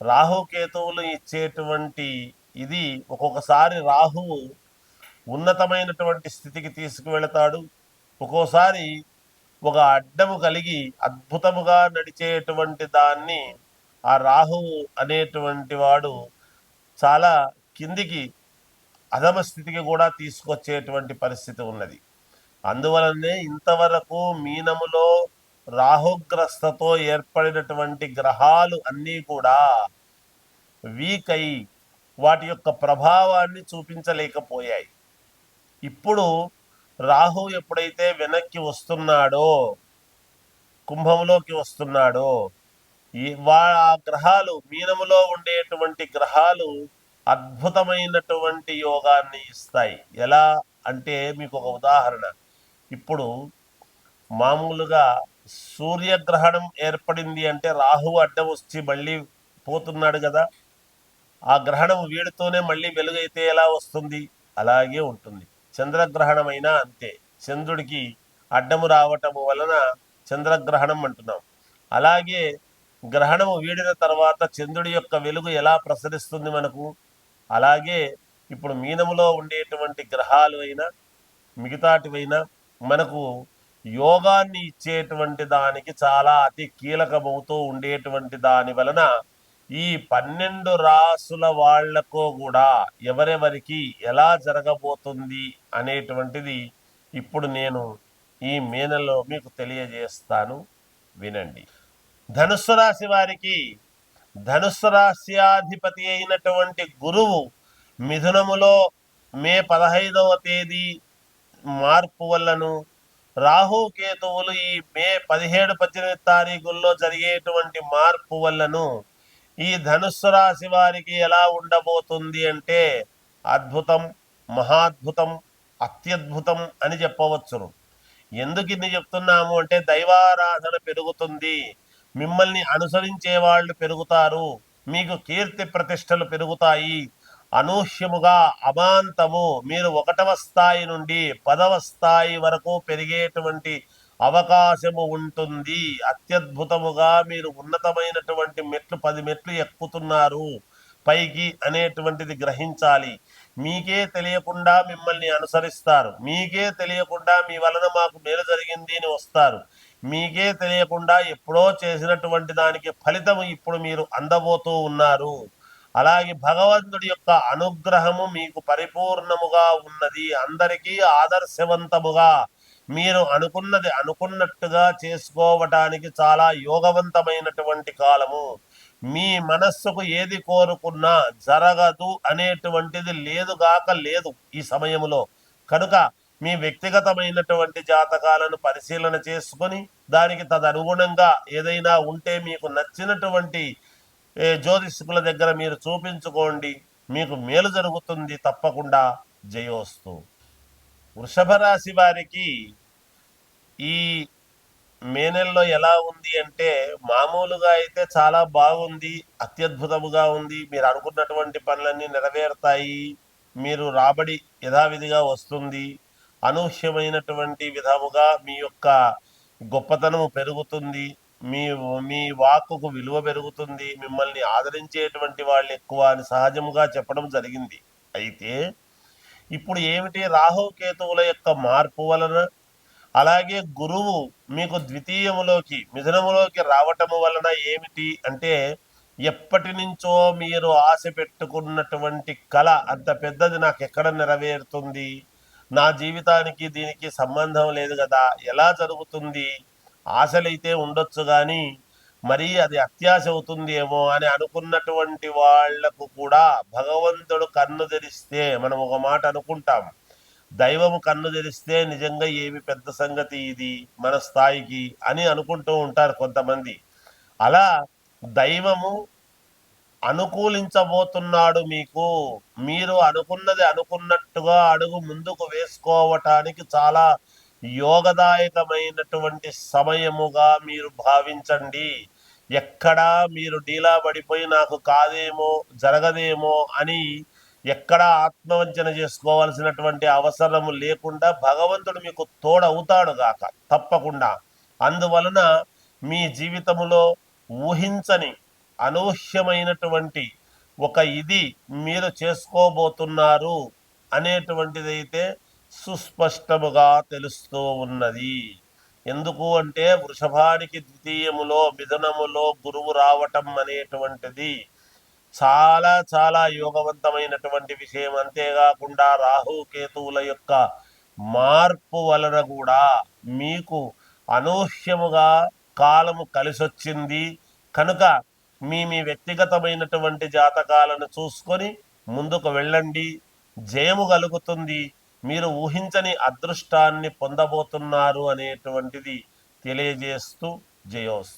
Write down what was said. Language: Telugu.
రాహుకేతువులు ఇచ్చేటువంటి ఇది ఒక్కొక్కసారి రాహువు ఉన్నతమైనటువంటి స్థితికి తీసుకువెళతాడు. ఒక్కోసారి ఒక అడ్డము కలిగి అద్భుతముగా నడిచేటువంటి దాన్ని ఆ రాహువు అనేటువంటి వాడు చాలా కిందికి అధమ స్థితికి కూడా తీసుకొచ్చేటువంటి పరిస్థితి ఉన్నది. అందువలనే ఇంతవరకు మీనములో రాహుగ్రస్తతో ఏర్పడినటువంటి గ్రహాలు అన్నీ కూడా వీక్ అయి వాటి యొక్క ప్రభావాన్ని చూపించలేకపోయాయి. ఇప్పుడు రాహు ఎప్పుడైతే వెనక్కి వస్తున్నాడో కుంభంలోకి వస్తున్నాడో ఈ వా ఆ గ్రహాలు మీనములో ఉండేటువంటి గ్రహాలు అద్భుతమైనటువంటి యోగాన్ని ఇస్తాయి. ఎలా అంటే మీకు ఒక ఉదాహరణ. ఇప్పుడు మామూలుగా సూర్యగ్రహణం ఏర్పడింది అంటే రాహు అడ్డం వచ్చి మళ్ళీ పోతున్నాడు కదా. ఆ గ్రహణం వీడితోనే మళ్ళీ వెలుగైతే ఎలా వస్తుంది? అలాగే ఉంటుంది. చంద్రగ్రహణమైనా అంతే. చంద్రుడికి అడ్డము రావటము వలన చంద్రగ్రహణం అంటున్నాం. అలాగే గ్రహణము వీడిన తర్వాత చంద్రుడి యొక్క వెలుగు ఎలా ప్రసరిస్తుంది మనకు? అలాగే ఇప్పుడు మీనములో ఉండేటువంటి గ్రహాలు అయినా మిగతాటివైనా మనకు యోగాన్ని ఇచ్చేటువంటి దానికి చాలా అతి కీలకమవుతూ ఉండేటువంటి దాని వలన ఈ పన్నెండు రాసుల వాళ్ళకు కూడా ఎవరెవరికి ఎలా జరగబోతుంది అనేటువంటిది ఇప్పుడు నేను ఈ మీనలో మీకు తెలియజేస్తాను. వినండి. ధనుస్సు రాశి వారికి ధనుస్సు రాశ్యాధిపతి అయినటువంటి గురువు మిథునములో మే పదహైదవ తేదీ మార్పు వల్లను రాహు కేతువులు ఈ మే పదిహేడు పద్దెనిమిది తారీఖుల్లో జరిగేటువంటి మార్పు వల్లను ఈ ధనుస్సు రాశి వారికి ఎలా ఉండబోతుంది అంటే అద్భుతం మహాద్భుతం అత్యద్భుతం అని చెప్పవచ్చును. ఎందుకు ఇన్ని చెప్తున్నాము అంటే దైవారాధన పెరుగుతుంది. మిమ్మల్ని అనుసరించే వాళ్ళు పెరుగుతారు. మీకు కీర్తి ప్రతిష్టలు పెరుగుతాయి. అనూహ్యముగా అమాంతము మీరు ఒకటవ స్థాయి నుండి పదవ స్థాయి వరకు పెరిగేటువంటి అవకాశము ఉంటుంది. అత్యద్భుతముగా మీరు ఉన్నతమైనటువంటి మెట్లు పది మెట్లు ఎక్కుతున్నారు. పైకి అనేటువంటిది గ్రహించాలి. మీకే తెలియకుండా మిమ్మల్ని అనుసరిస్తారు. మీకే తెలియకుండా మీ వలన మాకు మేలు జరిగింది అని వస్తారు. మీకే తెలియకుండా ఎప్పుడో చేసినటువంటి దానికి ఫలితం ఇప్పుడు మీరు అందబోతూ ఉన్నారు. అలాగే భగవంతుడి యొక్క అనుగ్రహము మీకు పరిపూర్ణముగా ఉన్నది. అందరికీ ఆదర్శవంతముగా మీరు అనుకున్నది అనుకున్నట్టుగా చేసుకోవటానికి చాలా యోగవంతమైనటువంటి కాలము. మీ మనస్సుకు ఏది కోరుకున్నా జరగదు అనేటువంటిది లేదుగాక లేదు ఈ సమయంలో కనుక మీ వ్యక్తిగతమైనటువంటి జాతకాలను పరిశీలన చేసుకొని దానికి తదనుగుణంగా ఏదైనా ఉంటే మీకు నచ్చినటువంటి జ్యోతిష్కుల దగ్గర మీరు చూపించుకోండి. మీకు మేలు జరుగుతుంది తప్పకుండా. జయోస్తు. వృషభ రాశి వారికి ఈ మే నెలలో ఎలా ఉంది అంటే మామూలుగా అయితే చాలా బాగుంది. అత్యద్భుతముగా ఉంది. మీరు అనుకున్నటువంటి పనులన్నీ నెరవేరుతాయి. మీరు రాబడి యథావిధిగా వస్తుంది. అనూహ్యమైనటువంటి విధముగా మీ యొక్క గొప్పతనము పెరుగుతుంది. మీ మీ వాక్కుకు విలువ పెరుగుతుంది మిమ్మల్ని ఆదరించేటువంటి వాళ్ళు ఎక్కువ అని సహజముగా చెప్పడం జరిగింది. అయితే ఇప్పుడు ఏమిటి రాహు కేతువుల యొక్క మార్పు వలన? అలాగే గురువు మీకు ద్వితీయములోకి మిథునములోకి రావటము వలన ఏమిటి అంటే ఎప్పటి నుంచో మీరు ఆశ పెట్టుకున్నటువంటి కళ అంత పెద్దది నాకు ఎక్కడ నెరవేరుతుంది? నా జీవితానికి దీనికి సంబంధం లేదు కదా ఎలా జరుగుతుంది? ఆశలైతే ఉండొచ్చు కానీ మరి అది అత్యాశ అవుతుందేమో అని అనుకున్నటువంటి వాళ్ళకు కూడా భగవంతుడు కన్ను తెరిస్తే మనం ఒక మాట అనుకుంటాం. దైవము కన్ను తెరిస్తే నిజంగా ఏమి పెద్ద సంగతి ఇది మన స్థాయికి అని అనుకుంటూ ఉంటారు కొంతమంది. అలా దైవము అనుకూలించబోతున్నాడు మీకు మీరు అనుకున్నది అనుకున్నట్టుగా అడుగు ముందుకు వేసుకోవటానికి చాలా యోగదాయకమైనటువంటి సమయముగా మీరు భావించండి. ఎక్కడా మీరు డీలా పడిపోయి నాకు కాదేమో జరగదేమో అని ఎక్కడా ఆత్మవంచన చేసుకోవాల్సినటువంటి అవసరము లేకుండా భగవంతుడు మీకు తోడవుతాడు గాక తప్పకుండా. అందువలన మీ జీవితములో ఊహించని అనూహ్యమైనటువంటి ఒక ఇది మీరు చేసుకోబోతున్నారు అనేటువంటిదైతే సుస్పష్టముగా తెలుస్తూ ఉన్నది. ఎందుకు అంటే వృషభానికి ద్వితీయములో మిథునములో గురువు రావటం అనేటువంటిది చాలా చాలా యోగవంతమైనటువంటి విషయం. అంతేకాకుండా రాహు కేతువుల యొక్క మార్పు వలన కూడా మీకు అనూహ్యముగా కాలము కలిసొచ్చింది. కనుక మీ మీ వ్యక్తిగతమైనటువంటి జాతకాలను చూసుకొని ముందుకు వెళ్ళండి. జయము కలుగుతుంది. మీరు ఊహించని అదృష్టాన్ని పొందబోతున్నారు అనేటువంటిది తెలియజేస్తూ జయోస్.